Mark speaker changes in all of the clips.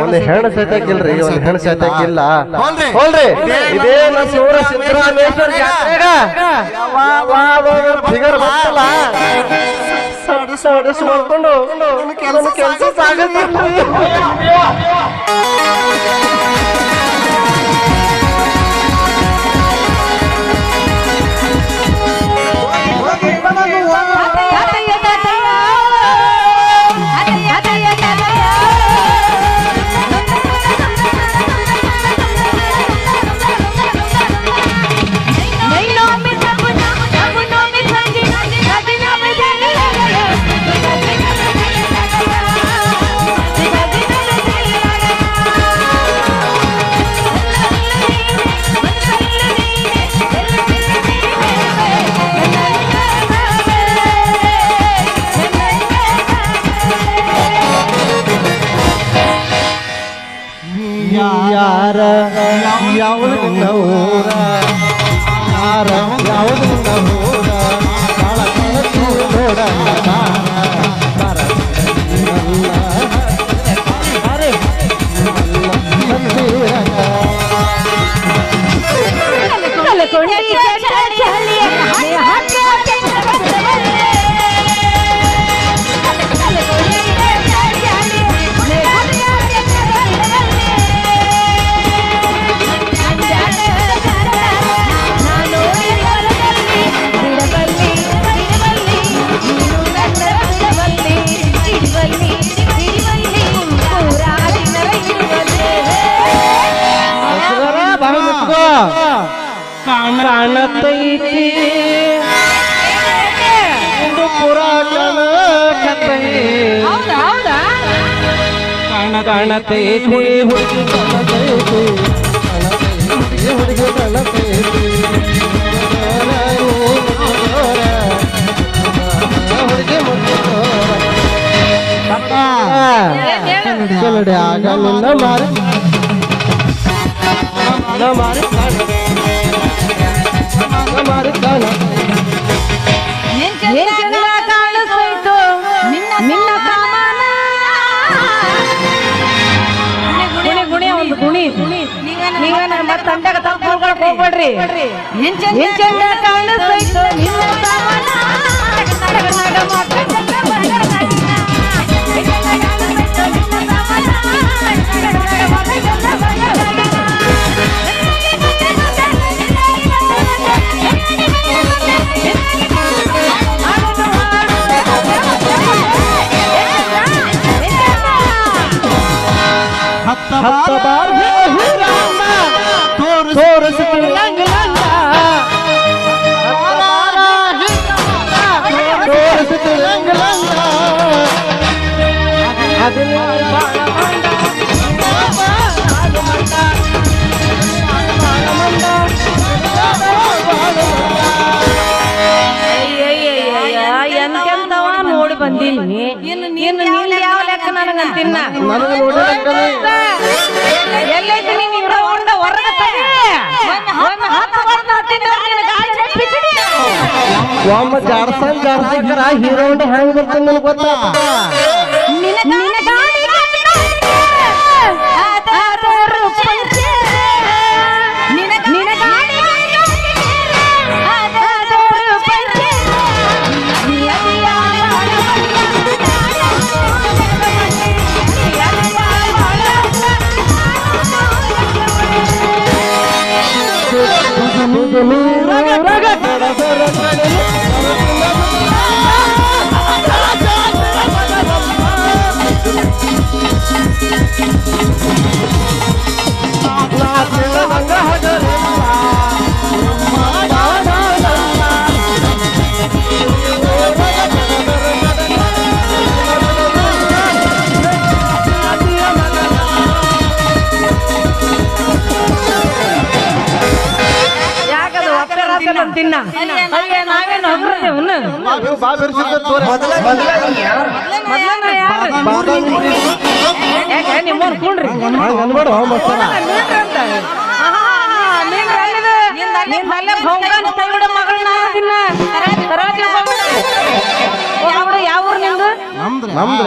Speaker 1: ಒಂದು ಹೆಣ್ಣು ಸತ್ಯಕ್ಕಿಲ್ರಿ ಒಂದು ಹೆಣ್ಣು ಸತ್ಯಕ್ಕಿಲ್ಲ
Speaker 2: ಹೋಲ್ರಿ.
Speaker 1: ಇದೇ ಸೂರ ಸಿದ್ದರಾಮೇಶ್ವರ ಫಿಗರ್ ಬರ್ತಲ್ಲ ಸಡಿಸ್ ಸಡಿಸ್ ಮಾಡ್ಕೊಂಡು ಕೆಲಸ ಕೆಲಸ ಯಾವುದು ನಿನ್ನ ಊರ ಕಾಣತೈತಿ ಹುಡುಗಿ ಕಾಣತೈತಿ ಕಾಣತೈತಿ, ಹುಡುಗಿ ಕಾಣತೈತಿ ಹುಡುಗಿ ಮುಗಿದೋರ ಆಗ ನಿನ್ನ ಮಾರಿ ನಿನ್ನ ಮಾರಿ ಕಾಣ ನಿನ್ನ ಮಾರಿ ಕಾಣ
Speaker 3: ಹೋಗ್ಬೇಡ್ರಿ ಏನ್ ಚಂದ ಕಾಣಿಸ್ತೈತು
Speaker 2: ಹತ್ತ
Speaker 1: ಹತ್ತ ಬಾರ್
Speaker 3: ಎಂತೆಂತವ ನೋಡಿ
Speaker 1: ಹೀರೋ ಹೆಂಗ್ ಬರ್ತಂಗ ನನಗೆ ಗೊತ್ತಾ?
Speaker 3: Amen. ತಿನ್ನ ಅಯ್ಯ ನಾವೇನು ಹೊಗ್ರದೇವನ್ನ ಯಾಕೆ ನಿಮ್ಮವ್ರು ಕುಣ್ರಿ
Speaker 1: ಅನ್ಬೇಡ ಮಸ್ತಾನ
Speaker 3: ನಿಂದ ಅಲ್ಲೇ ಮಗಳನ್ನ ತರಾಜಿ
Speaker 2: ನಮ್ದ್ರ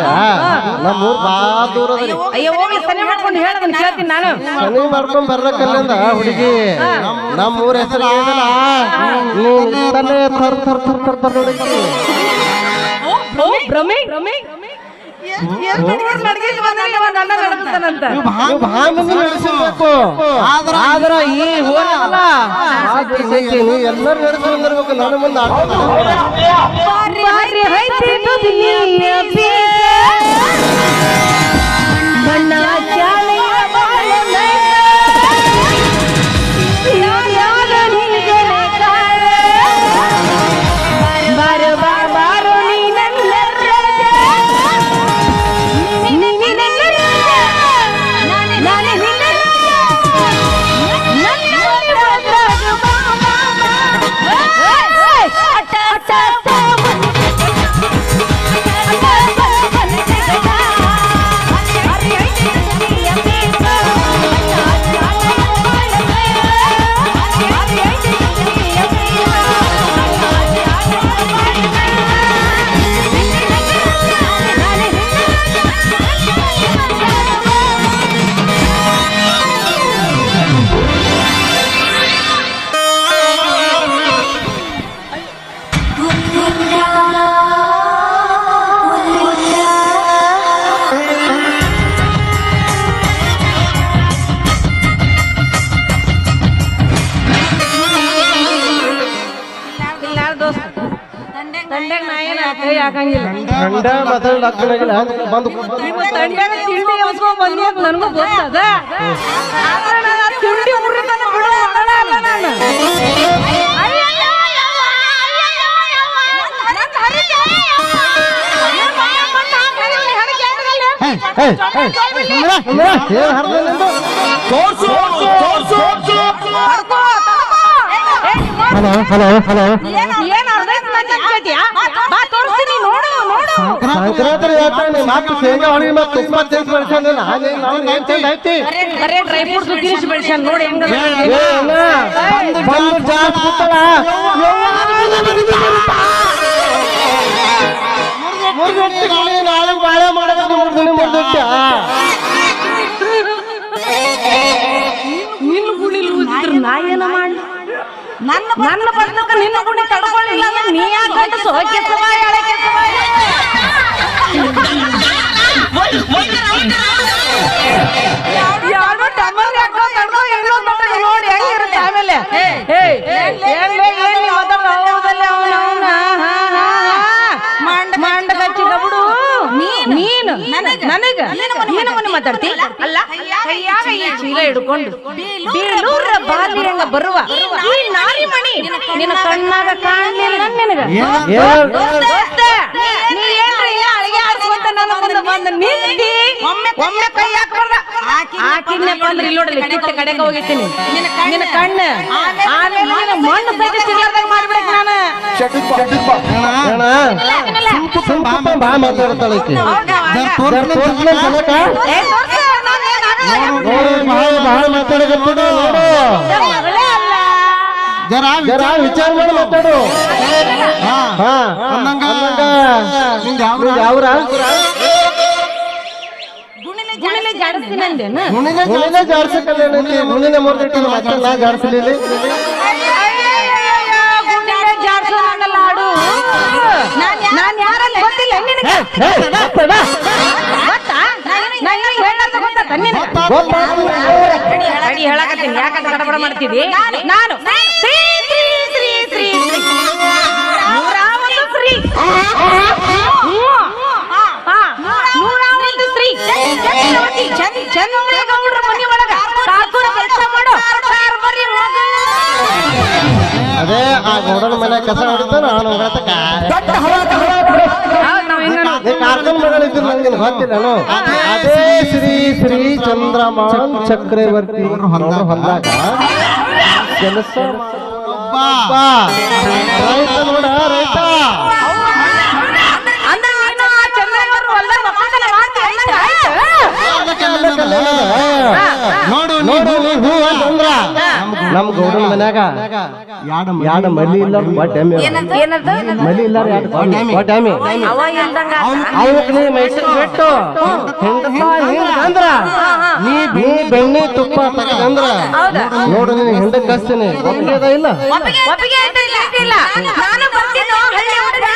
Speaker 1: ನಮ್ಮ ಊರ್ ಬಾ ದೂರ
Speaker 3: ಅಯ್ಯೋ ಹೋಗಿ ಸನಿ ಮಾಡ್ಕೊಂಡು ಹೇಳದನ್ನ ಕೇಳ್ತೀನಿ ನಾನು.
Speaker 1: ಸನಿ ಮಾಡ್ಕೊಂಡ್ ಬರ್ಲಕ್ಕಲ್ಲಿಂದ ಹುಡುಗಿ? ನಮ್ಮ ಊರ ಹೆಸರು ಏನಿಲ್ಲ? ಥರ್ ಥರ್ ಥರ್ ಥರ್ ಥರ್ ನೋಡಿದ್ರಿ
Speaker 3: ಭ್ರಮೆ ಭ್ರಮೆ ನಡಗಿಸ್ತಾನಂತ
Speaker 1: ನೀವು ಭಾಳ ಮಂದಿ ನಡೆಸಿರ್ಬೇಕು ಆದ್ರ ಈ ಹೋರಲ್ಲ ನೀವು ಎಲ್ಲರೂ ನಡೆಸಿ ಬಂದಿರ್ಬೇಕು ನನ್ನ ಮುಂದೆ.
Speaker 3: ಬಣ್ಣ ಹಾಕಂಗಿಲ್ಲ
Speaker 1: ಗಂಡ ಮಾತಾಡಕ್ಕಾಗಿಲ್ಲ ಬಂದು
Speaker 3: ನೀವು ತಂಡ್ಯಾಗ ತಿಂಡಿ ಎಬ್ಸ್ಕೊಂಡ್ ಬಂದಿ ಅಂತ ನನಗೂ ಗೊತ್ತದ. ಆದ್ರೆ ನಾನು ಆ ತಿಂಡಿ ಉರಿತನ ಬಿಡೋ ಅಲ್ಲ ನಾನು
Speaker 1: ಹಲೋ ಹಲೋ ಹಲೋ
Speaker 3: ಏನ್ ಅರ್ಧ ಮಂದಿ
Speaker 1: ಮತ್ತೆ ಶೇಂಗಾ ಹೊಳಿಗೆ ಮತ್ತೆ ತುಪ್ಪ ಚೇಂಜ್ ನಾನು ಏನ್ ಐತಿ
Speaker 3: ಬರೇ ಡ್ರೈ ಫ್ರೂಟ್ಸ್ ತಿನ್ನಿಸಿ ಬೆಳ್ಸ್ಯಾನ ನೋಡಿ ಹೆಂಗ
Speaker 1: ಏ ಅಣ್ಣ, ಬಂದು ಜಾಸ್ ಕೂತಳ ಮುರ್ದಿಟ್ಟು ನಾಳೆ ಬಾಳೆ ಮಾಡೋದು ಮುರ್ದಿನಿ ಮುರ್ದಿಟ್ಟ
Speaker 3: ನಿನ್ನ ಗುಡಿ ಲೂಸಿದ್ರು ನಾ ಏನ ಮಾಡಿ ನನ್ನ ನನ್ನ ಬಂದಕ್ಕ ನಿನ್ನ ಗುಡಿ ತಡ್ಕೊಳ್ಳಿಲ್ಲ ನೀ ಯಾಕೆ ಸೋಕೆ ಕೆಸವ ಎಳೆ ಕೆಸವ ಯಾರು ಟಮರ್ ಯಾಕೋ ತಡ್ಕೋ ಎಲ್ಲೋ ತಡ್ಕೋ ನೋಡಿ ಹೆಂಗಿರುತ್ತೆ ಆಮೇಲೆ. ನೀನು ನನಗ ನೀನು ಮನೆ ಮಾತಾಡ್ತಿ? ಅಲ್ಲ ಕೈಯಾಗ ಈ ಚೀಲ ಹಿಡ್ಕೊಂಡು ಬೀಳೂರ ಬಾಲಿ ಹಂಗ ಬರುವ ಈ ನಾರಿ ಮಣಿ. ನಿನ್ನ ಕಣ್ಣಾಗ ಕಾಣ್ಲಿಲ್ಲ ನಿನಗ ನೀ ಬಂದ ನಿಂತಿ ಒಮ್ಮೆ ಕೈ ಹಾಕ್ಬಾರ್ದ. ಹಾಕಿದ್ನಪ್ಪ ಅಂದ್ರೆ ಇಲ್ಲಿ ನೋಡಲಿ ಕಿತ್ತ ಕಡೆಗೆ ಹೋಗಿರ್ತೀನಿ. ನಿನ್ನ ಕಣ್ಣು. ಆಮೇಲೆ ನಿನ್ನ ಮಣ್ಣು ಸಹಿತ ಸಿಗ್ಲಾರ್ದಂಗ ಮಾಡ್ಬಿಡಕ್ ನಾನು.
Speaker 1: ಬಾ ಮಾತಾಡ್ತಾಳೆ. ಜರ
Speaker 2: ಜರ
Speaker 1: ವಿಚಾರ ಮಾಡಿ ಮಾತಾಡು.
Speaker 2: ಹಾ
Speaker 1: ಹಾ
Speaker 2: ಯಾವ
Speaker 1: ನಿಂದ್ ಯಾವ್ರ
Speaker 3: ಗುಣಿಲೆ ಜಾಡಿಸ್ತೀನಿ ಅಂದೇನು?
Speaker 1: ಮುನಿನ ಜಾಡ್ಸಕ್ಕಲ್ಲ ಮುನಿನ ಮುರ್ದಿಟ್ಟಿನ ಮತ್ತೆ ನಾ ಜಾಡ್ಸಲಿಲ್ಲ
Speaker 3: ಅಯ್ಯಯ್ಯಯ್ಯಯ್ಯೋ, ಗುಂಡಿಲೆ ಜಾಡ್ಸು ನನ್ನ ಲಾಡು. ನಾನ್ ಯಾರಂತ ಗೊತ್ತಿಲ್ಲ ನಿನಗೆ? ಗೊತ್ತಾ? ನಾ ಏನ್ ಹೇಳಂತ ಗೊತ್ತಾ ನಿನಗೆ? ಅಡಿ ಹೇಳಕತ್ತೀನಿ ಯಾಕಂತ ಗಡಬಡ ಮಾಡ್ತಿದಿ ನಾನು ಶ್ರೀ ಶ್ರೀ ಶ್ರೀ ಶ್ರೀ ಶ್ರೀ ನೂರ ಒಂದು ಶ್ರೀ ಹ್ಮ್. ಹಾ, ನೂರ ಒಂದು ಶ್ರೀ ಚಂದ್ರವತಿ ಮನಿ ಒಳಗ ಕಾಕುರ ಕೆಲಸ ಮಾಡೋ.
Speaker 1: ಅದೇ ಆ ಗೌಡನ ಮನೆ ಕಸ ಹೊಡಿತ ನಾನು ಅದೇ ಶ್ರೀ ಶ್ರೀ ಚಂದ್ರಮಾನ್ ಚಕ್ರವರ್ತಿ. ಹೊಂದಾಗ ಕೆಲಸ. ರೈತ ನೋಡ ರೈತ
Speaker 3: ಅಂದ್ರೆ ನೀನು ಆ ಚಂದ್ರಗೌಡ್ರ ಹೊಲ್ದಾಗ ಒಕ್ಕಲ್ತನ ಮಾಡ್ತಿ ಅನ್ನಂಗ ಆಯ್ತು?
Speaker 2: ನೋಡು
Speaker 1: ನೋಡು ನೀ ಹೂ ಅಂತಂದ್ರ ನಮ್ ಗೌಡನ ಮನ್ಯಾಗ ಯಾಡ ಮಲಿ ಇಲ್ಲ ಬಟ್ ಎಮ್ಮೆ
Speaker 3: ಏನಂತ
Speaker 1: ಮಲಿ ಇಲ್ಲ ಬಟ್ ಎಮ್ಮೆ
Speaker 3: ಅವ ಇಲ್ದಂಗ
Speaker 1: ಅವಕ್ ನೀ ಮೈಸೂರು ಬಿಟ್ಟು ಅಂದ್ರ ನೀ ನೀ ಬೆಣ್ಣೆ ತುಪ್ಪ ತಗದಂದ್ರ ನೋಡು ನೀನ್ ಹಿಂದಕ್ಕೆ ಕಸ್ತೀನಿ ಒಪ್ಪಿಗೆ ಇಲ್ಲ
Speaker 3: ಒಪ್ಪಿಗೆ ಇಲ್ಲ ಇಲ್ಲ. ನಾನು ಬರ್ತೀನೋ ಹಳ್ಳಿ ಹುಡುಗ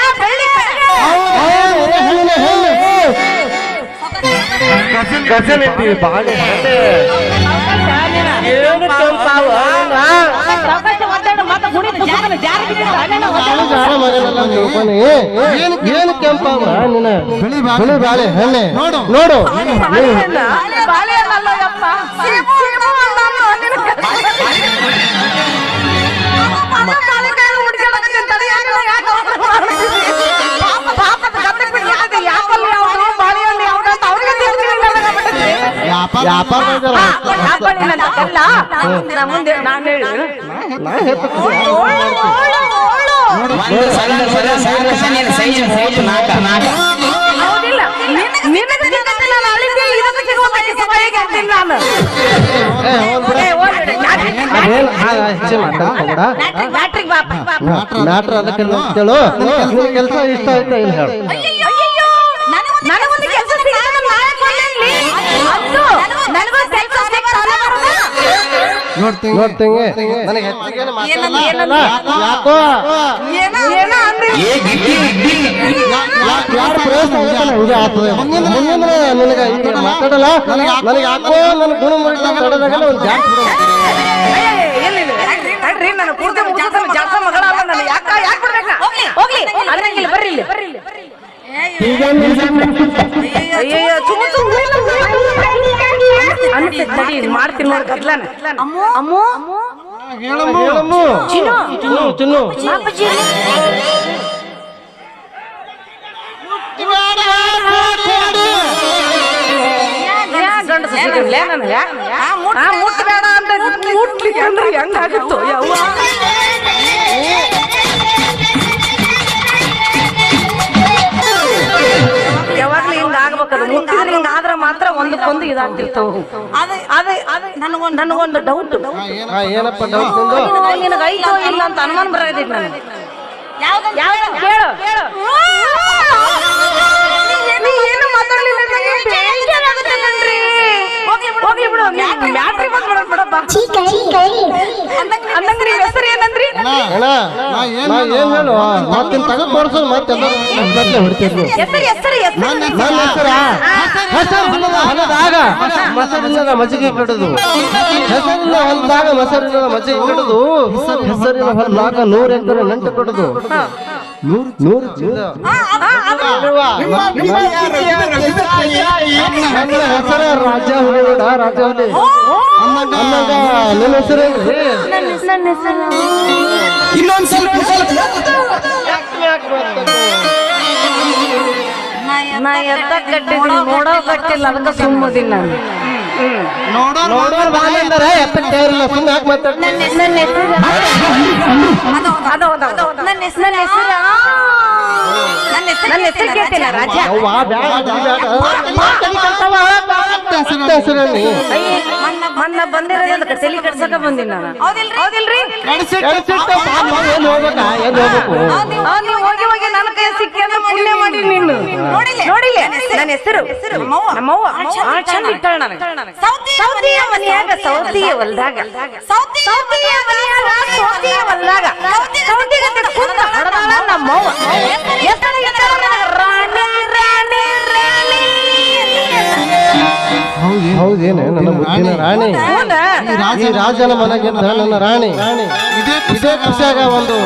Speaker 1: ಇಲ್ಲಿ ಇದ್ದೀವಿ ಬಾಳೆ ಏನು ಕೆಂಪಾವ.
Speaker 2: ಬಿಳಿ ಬಾಳೆ
Speaker 1: ಹಣ್ಣೆ.
Speaker 2: ನೋಡು.
Speaker 1: ನೋಡು. ಮ್ಯಾಟ್ರ್ ಅದಕ್ಕೆ ಕೆಲಸ ಇಷ್ಟ ಆಯ್ತಾ ಇಲ್ಲ ಹೇಳು. ಈಗ ಮಾತಾಡಲ್ಲ ನನಗೆ ಯಾಕೋ ನನ್ನ ಗುಣ ಮುರಿತ ತಡೆದಾಗಲ್ಲ ಒಂದು ಜಾಸ್ತಿ ಬಿಡು
Speaker 3: ಏ, ಇಲ್ಲ, ಇಲ್ಲ. ನಾನು ಪೂರ್ತಿ ಮುಗಿಸ್ತಾನೆ, ಜಾಸ್ತ ಮಗಳ ಅಲ್ಲ ನಾನು. ಯಾಕ ಯಾಕೆ ಬಿಡ್ಬೇಕಾ? ಹೋಗ್ಲಿ ಅನ್ನಂಗಿಲ್ಲ ಬರ್ರಿ ಇಲ್ಲಿ ಅಯ್ಯಯ್ಯೋ ಚುಮ್ಮು ಚುಮ್ಮು ಅನ್ಸುತ್ತೆ ಮಾಡ್ತೀನಿ ನೋಡಿ ಗದ್ಲನ ಅಮ್ಮು
Speaker 2: ಹೇಳಮ್ಮ.
Speaker 3: ಚಿನ್ನು ಅಪ್ಪಾಜಿ ಗಂಡಸ ಸಿಗಲ್ಲ ಮುಟ್ಬೇಡ ಮುಟ್ಲಿಕ್ಕೆ ಅಂದ್ರೆ ಹೆಂಗಾಗುತ್ತೋ ಒಂದಕ್ಕೊಂದು ಇದಾಗ್ತಿರ್ತಾವ ನನಗೊಂದು ನನಗೊಂದು ಡೌಟ್
Speaker 1: ಏನಪ್ಪ ಡೌಟ್
Speaker 3: ನಿನಗೆ ಐತೋ ಇಲ್ಲ ಅಂತ ಅನುಮಾನ ಬರೋದಿಲ್ಲ ನನಗೆ. ಯಾವ್ದು ಕೇಳು. ನೀ ಏನು ಮಾತಾಡ್ಲಿಲ್ಲ ಹೋಗ್ಲಿ ಬಿಡು ಮ್ಯಾಟ್ರಿ ಬಂದ್ಬಿಡೋಣ ಬಿಡಪ್ಪ ಅಂದಂಗ ನಿಮ್ ಹೆಸರು ಏನಂದ್ರಿ?
Speaker 1: ಅಣ್ಣ ನಾ ಏನ್ ಹೇಳು ಮತ್ತಿನ್ ತಗದ್ ತೋರ್ಸೋದು ಮತ್ತೆ ಮತ್ತೆ ಹೊಡಿತಿದ್ವಿ
Speaker 3: ಹೆಸರು ಹೆಸರು ಹೆಸರು
Speaker 1: ನನ್ನ ಹೆಸರ ಹೆಸರು? ಹೊಲದ ಹೊಲದಾಗ ಮೊಸರಿಲ್ಲದ ಮಜ್ಜಿಗೆ ಬಿಡುದು ಹೆಸರಿನ ಹೊಲದಾಗ ಮೊಸರಿಲ್ಲದ ಮಜ್ಜಿಗೆ ಬಿಡುದು ಹೆಸರಿನ ಹೊಲದಾಗ ನೂರ ಎಕರೆ ನಂಟು ಕಡುದು. ನೂರು ಹೆಸರ ರಾಜ ರಾಜ ಹುಲಿ
Speaker 3: ನಾ ಎತ್ತ ಕಟ್ಟಿದ್ದೀನಿ ನೋಡೋ ಕಟ್ಟಿಲ್ಲ ಅದಕ್ಕೆ ಸುಮ್ಮದಿಲ್ಲ ನಾನು
Speaker 1: ನೋಡೋರ್ ಅಂದ್ರೆ ಸುಮ್ಮನೆ ಯಾಕೆ ಹೆಸರಲ್ಲಿ
Speaker 3: ಮೊನ್ನ ಬಂದಿರೋದು ಅದಕ್ಕೆ ತಲೆ ಕಡ್ಸಕ ಬಂದಿನಿ ನಾನು ಹೌದಿಲ್ರಿ
Speaker 1: ಹೋಗ್ಬೇಕಾ
Speaker 3: ಹೋಗಿ ಹೋಗಿ ನನ್ನ ಕೈ ಸಿಕ್ಕಿ ಅಂದ್ರೆ ಪುಣ್ಯ ಮಾಡಿ ನೀನು ನನ್ನ ಹೆಸರು ನಮ್ಮವ್ವ. ಆ, ಚಂದ ಇಟ್ಟಾಳ ನನಗೆ ಸೌತಿಯ ಮನೆಯಾಗ ಸೌತಿಯ ಹೊಲ್ದಾಗ ಸೌತಿಯ ಮನೆಯಾಗ ಸೌತಿಯ ಹೊಲ್ದಾಗ ಸೌತಿಗತ್ತೆ ಕುಂದ ಹಡದಾಳ ನಮ್ಮವ್ವ. ಹೆಸರು ನನಗೆ ರಾಣಿ ರಾಣಿ ರಾಣಿ.
Speaker 1: ಹೌದೇನೆ? ನನ್ನ ಮುದ್ದಿನ ರಾಣಿ? ಈ ರಾಜನ ಮನೆಗಿದ್ದ ನನ್ನ ರಾಣಿ.
Speaker 2: ಇದೇ
Speaker 1: ಖುಷಿಯಾಗ ಒಂದು.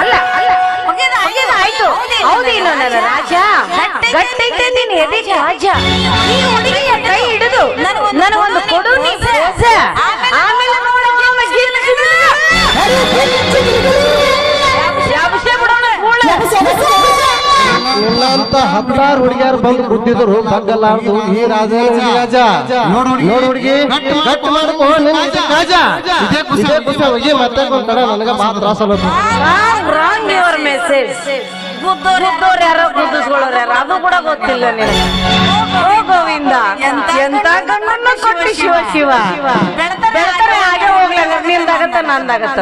Speaker 3: ಅಲ್ಲ ಹೌದೇನು ನನ್ನ ರಾಜ ಗಟ್ಟೈತೆ ನೀನು ಎದೆಗೆ ರಾಜ ಈ ಹುಡುಗಿಯ ಕೈ ಹಿಡಿದು ನನಗೊಂದು ಕೊಡು ನೀ ಪೋಸ. ಆಮೇಲೆ ನೋಡು ನಿಮ್ಮ ಗಿಲ್ಲು. ಯಾಬ್ಸೆ ಬಿಡೋಣ ಕೂಳ.
Speaker 1: ನಿನ್ನಂತ ಹತ್ತಾರು ಹುಡುಗಿಯರು ಬಂದು ಕೂತಿದ್ರು ಬಗ್ಗಲಾರ್ದು ಈ ರಾಜ
Speaker 2: ನೋಡು ಹುಡ್ಗಿ.
Speaker 1: ನೋಡ್ ಹುಡುಗಿ
Speaker 2: ಗಟ್ಟಿ ಮಾಡ್ಕೊ.
Speaker 1: ಗಟ್ಟಿ ಮಾಡ್ಕೊ ನಿನ್ನ ಇದು ರಾಜ
Speaker 2: ಇದೇ ಖುಷಿ.
Speaker 1: ಇದೇ ಖುಷಿ ಹೋಗಿ ಮತ್ತೆ ನನಗ ಬಾ ತ್ರಾಸ
Speaker 3: ರಾಂಗ್ ರಾಂಗ್ ಯುವರ್ ಮೆಸೇಜ್ ಗುದ್ದೋರು ಯಾರೋ ಗುದ್ದಿಸ್ಕೊಳ್ಳೋರು ಯಾರೋ? ಅದು ಕೂಡ ಗೊತ್ತಿಲ್ಲ ನಿನಗೆ
Speaker 4: ಗೋವಿಂದ ಎಂತ ಕಣ್ಣನ್ನು ಕೊಟ್ಟು ಶಿವ ಶಿವ ಬೆಳತಾರೆ ಹಾಗೆ ಹೋಗ್ಲಿಲ್ಲ ನಿಂದಾಗತ್ತ ನಂದಾಗತ್ತ.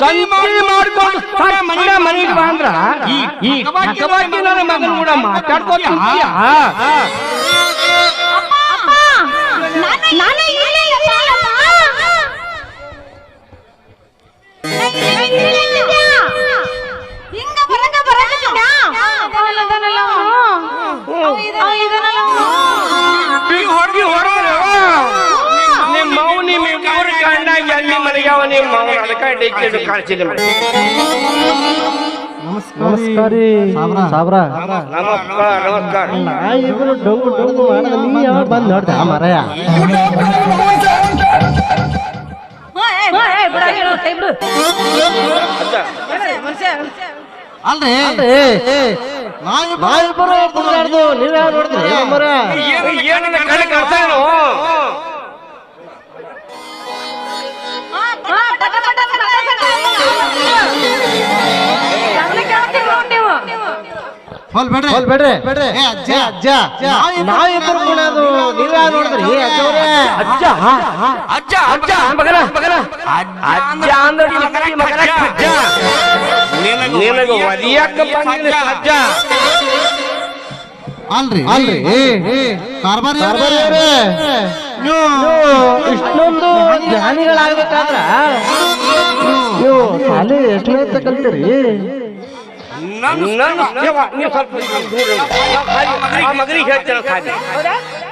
Speaker 5: ಸಂತಿ ಮಾಡ್ಕೊಂಡು ಮಂಡ ಮನೆಗೆ ಬಾ ಅಂದ್ರ? ಈ ನನ್ನ ಮಗನ ಕೂಡ ಮಾತಾಡ್ಕೊತೀಯ ಮನೆಗೆ ಅವ ನಿಮ್ಮ ಮೌ ಅದಕ್ಕೆ ಡಿಕ್ಕಿ ಕಾಣಿಸಿಲ್ಲ
Speaker 1: ನಮಸ್ಕಾರ.
Speaker 2: ಸಾಬ್ರ.
Speaker 5: ನಮಸ್ಕಾರ
Speaker 1: ಇಬ್ರು ಡೊಂಗು ಡೊಂಗು ಮಾಡದ. ನೀ ಯಾವಾಗ ಬಂದ್ ನೋಡ್ದೆ? ಆ ಮರಯ.
Speaker 2: ಅಲ್ರಿ.
Speaker 1: ನೋಡಿದ್ರಿ ಮರ
Speaker 5: ಏನು ಕರ್ತಾನೋ
Speaker 2: ಹೋಲ್ ಬೇಡ್ರಿ.
Speaker 1: ಹೋಲ್ ಬೇಡ್ರಿ.
Speaker 2: ಏ ಅಜ್ಜ
Speaker 1: ಏ ಅಜ್ಜ. ನಾವ್ ಇಬ್ಬರು ಕುಣದು ನೀವ್ ನೋಡಿದ್ರಿ. ಅಜ್ಜವ್ರೆ
Speaker 5: ಅಜ್ಜ ಅಜ್ಜ ಅಜ್ಜ ಮಗನ ಮಗನ. ಅಜ್ಜ ಅಂದ್ರೆ ಮಗನ ಮಗನ. ಅಜ್ಜ. ನಿನಗ ಒದಿಯಕ್ಕ ಬಂದಿನ ಅಜ್ಜ.
Speaker 2: ಅಲ್ರಿ?
Speaker 1: ಅಲ್ರಿ.
Speaker 2: ಕಾರ್ಬಾರಿ
Speaker 1: ನೀವು ಇಷ್ಟೊಂದು ಜ್ಞಾನಿಗಳಾಗ್ಬೇಕಾದ್ರ? ನೀವು ಶಾಲೆ ಎಷ್ಟನೇ ಕಲ್ತೀರಿ?
Speaker 4: ನನ್ನ ನೀವು ಸ್ವಲ್ಪ. ಆ ಮಗನಿಗೆ ಹೇಳ್ತೇನೆ ಸಾಲಿ.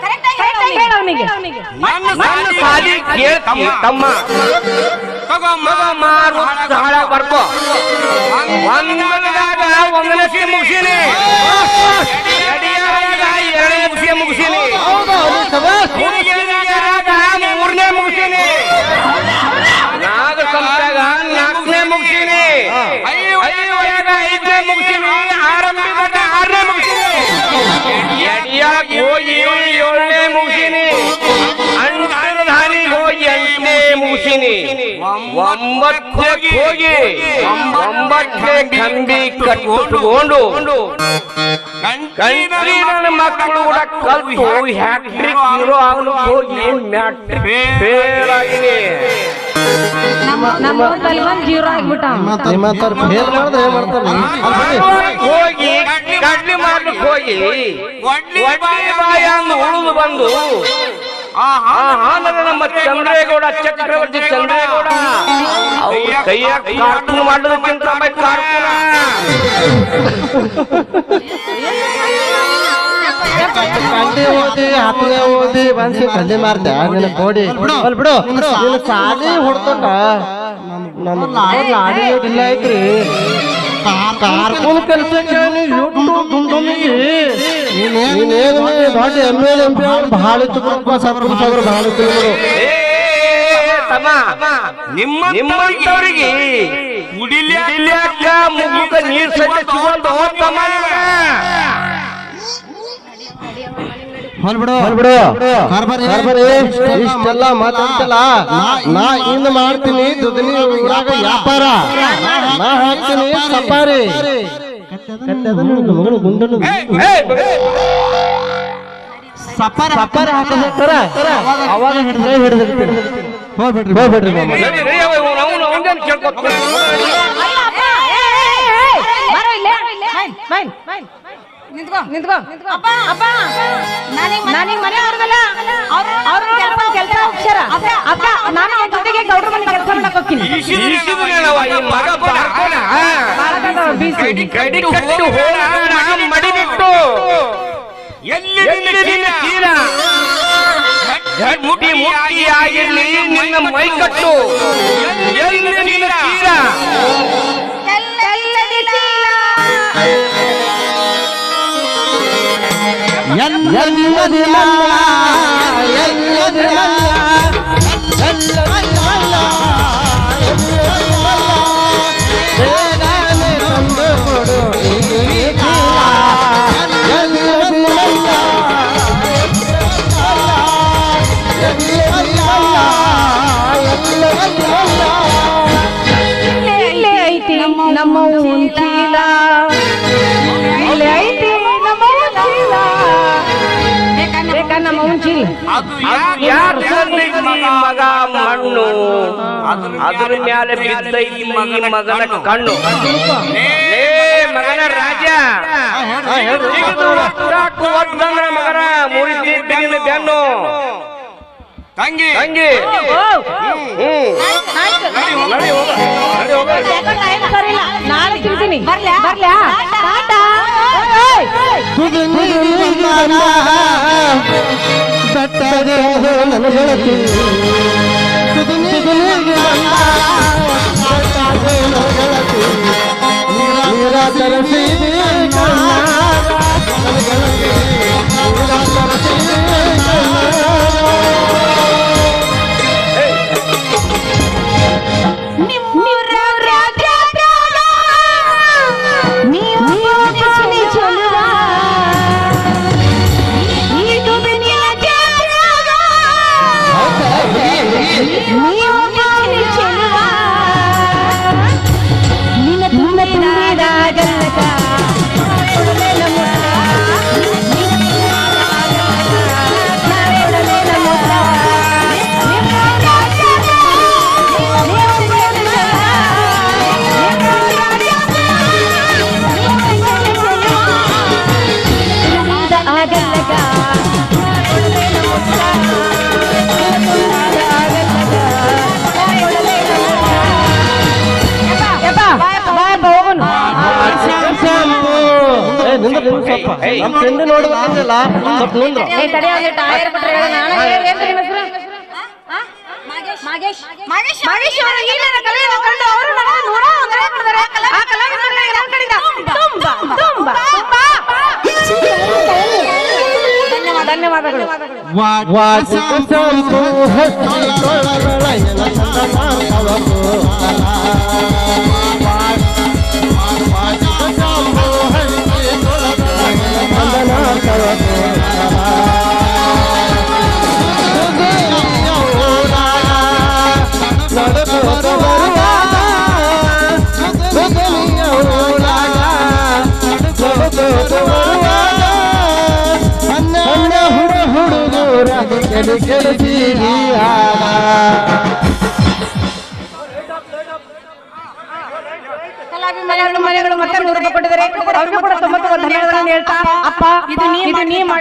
Speaker 3: ಕರೆಕ್ಟಾಗಿ ಹೇಳು ಅವ್ನಿಗೆ.
Speaker 4: ನನ್ನ ಸಾಲಿ ಕೇಳ್ತಿ ತಮ್ಮ. ಮಗ ಮಾರು ಹಾಳ ಬರ್ಕೋ. ಒಂದದಾಗ ಒಂದನೇ ಸಿ ಮುಗಿಸೀನಿ. ಎರಡನೇ ಮುಗಿಸಿ ಮುಗಿಸೀನಿ ಮೂರನೇ ಮುಗಿಸೀನಿ ನಾಗ ನಾಲ್ಕನೇ ಮುಗಿಸೀನಿ ಐದನೇ ಮುಗಿಸೀನಿ ಆರನೇ ಆರನೇ ಮುಗಿಸೀನಿ ಎಡಿಯಾಗ ಹೋಗಿ ಏಳನೇ ಮುಗಿಸೀನಿ ಹೋಗಿ ಎಂಟನೇ ಮುಗಿಸೀನಿ ಒಂಬತ್ತಕ್ಕೆ ಹೋಗಿ ಒಂಬತ್ತನೇ ಕಂಬಿ ಕಟ್ಟಿಕೊಂಡು ಕಂಟ್ರಿ ನನ್ನ ಮಕ್ಕಳು ಕೂಡ ಕಲ್ತು ಹ್ಯಾಟ್ರಿಕ್ ಹೀರೋ ಹೋಗಿ ಫೇಲ್ ಆಗಿನಿ
Speaker 3: ನಮ್ಮ ಊರಲ್ಲಿ ಒಂದ್ ಜೀರೋ ಆಗ್ಬಿಟ್ಟ ಅವ್ನು.
Speaker 1: ನಿಮ್ಮಂತರ ಫೇಲ್ ಮಾಡಿದ್ರೆ ಏನ್ ಮಾಡ್ತಾರೆ
Speaker 4: ಹೋಗಿ ಕಡ್ಲಿ ಮಾಡ್ಲಿಕ್ಕೆ ಹೋಗಿ ಒಡ್ಲಿ ಬಾಯ ಅಂದು ಉಳಿದು ಬಂದು ಆಹಾ ನಮ್ಮ ಚಂದ್ರೇಗೌಡ ಚಕ್ರವರ್ತಿ ಚಂದ್ರೇಗೌಡ ಕೈಯಾಗ ಕಾರ್ಟೂನ್ ಮಾಡೋದಕ್ಕಿಂತ ಕಾರ್ಟೂನ
Speaker 1: ಕಂಡಿ ಓದಿ ಹತ್ತನೇ ಓದಿ ಬನ್ಸಿ ಕಲ್ಲಿ ಮಾರ್ದೆ ನಿನ್ನ ಕೋಡಿ ಅಲ್ ಬಿಡು. ನಿನ್ನ ಸಾಲಿ ಲಾಡಿ ಇಲ್ಲ ಐತ್ರಿ. ಕಾರ್ಕೂನ್ ನೀನೇನು ದೊಡ್ಡ ಎಂ ಎಲ್ ಎಂ ಪಿ ಅವ್ರು ಭಾಳ ಇತ್ತು ಇತ್ತು ಬಿಡು.
Speaker 4: ಏ ತಮ್ಮ ನಿಮ್ಮ ನಿಮ್ಮಂತವರಿಗೆ ಕುಡಿಲ್ಯಾಕ ಮುಗುಕ ನೀರ್ ಸಹಿತ ತಮ್ಮ
Speaker 1: ಇಷ್ಟೆಲ್ಲ ಮಾತಾಡ್ತಲ್ಲ. ನಾ ಇನ್ನ ಮಾಡ್ತೀನಿ. ದುದಿನಿ ಊರಾಗ ವ್ಯಾಪಾರ. ನಾ ಹಾಕ್ತೀನಿ ಸಪಾರಿ ಮಗಳು ಗುಂಡನು
Speaker 2: ಸಪ್ಪರ
Speaker 1: ಸಪಾರ ಹಾಕಬೇಕಾರ ಅವಾಗ ಹಿಡಿದ್ರೆ ಹಿಡಿದಿರ್ತೀನಿ
Speaker 2: ಹೋಗ್ಬಿಡ್ರಿ
Speaker 1: ಹೋಗ್ಬಿಡ್ರಿ ಮಾಮ
Speaker 4: ಎಲ್ಲಿ ಚೀಲ ಮುಟ್ಟಿ ಮುಟ್ಟಿ ಆಗಿರ್ಲಿ ನಿನ್ನ ಮೈ ಕಟ್ಟು ಎಲ್ಲಿ ನಿನ್ನ ಚೀಲ
Speaker 1: ಎಲ್ಲದಿ ಮಲ್ಲ
Speaker 4: ಮಗ ಮಣ್ಣು. ಅದ್ರ ಮ್ಯಾಲೆ ಬಿದ್ದೈತಿ ಮಗನ ಮಗನ ಕಣ್ಣು. ಮಗನ ರಾಜ ಮಗನ ಮುರಿದಿ ಬೆನ್ನು. ತಂಗಿ. ತಂಗಿ. ಹ್ಮ್. ನಡಿ ಹೋಗ. ನಡಿ ಹೋಗ.
Speaker 3: ನಾಳೆ ತಿಂತೀನಿ. ಬರ್ಲ್ಯಾ ಬರ್ಲ್ಯಾ ಟಾಟಾ ಏಯ್, ಏಯ್.
Speaker 1: ಬೆಟ್ಟಗೆ ನನ್ನ ಗೆಳತಿ ಸುದುನಿಗೆ ಬಂದ ಬೆಟ್ಟಗೆ ನನ್ನ ಗೆಳತಿ ನೀರ ತರಸಿ ಕಣ್ಣಾಗ ಸ್ವಲ್ಪ ನಮ್ಮ ಫ್ರೆಂಡ್ ನೋಡುವಲ್ಲ ಸ್ವಲ್ಪ ನಿಂದ್ರು
Speaker 3: ಧನ್ಯವಾದಗಳು
Speaker 1: ಧನ್ಯವಾದಗಳು
Speaker 3: నిలికెడు ಮನೆಗಳು ಮತ್ತೆ ನೂರು ರೂಪಾಯಿ ಕೊಟ್ಟಿದ್ದಾರೆ ಅವ್ರಿಗೂ ಕೂಡ ತೊಂಬತ್ತು ಧನ್ಯವಾದಗಳನ್ನು ಹೇಳ್ತಾ ಅಪ್ಪ ಇದು ನೀ ಇದು ನೀ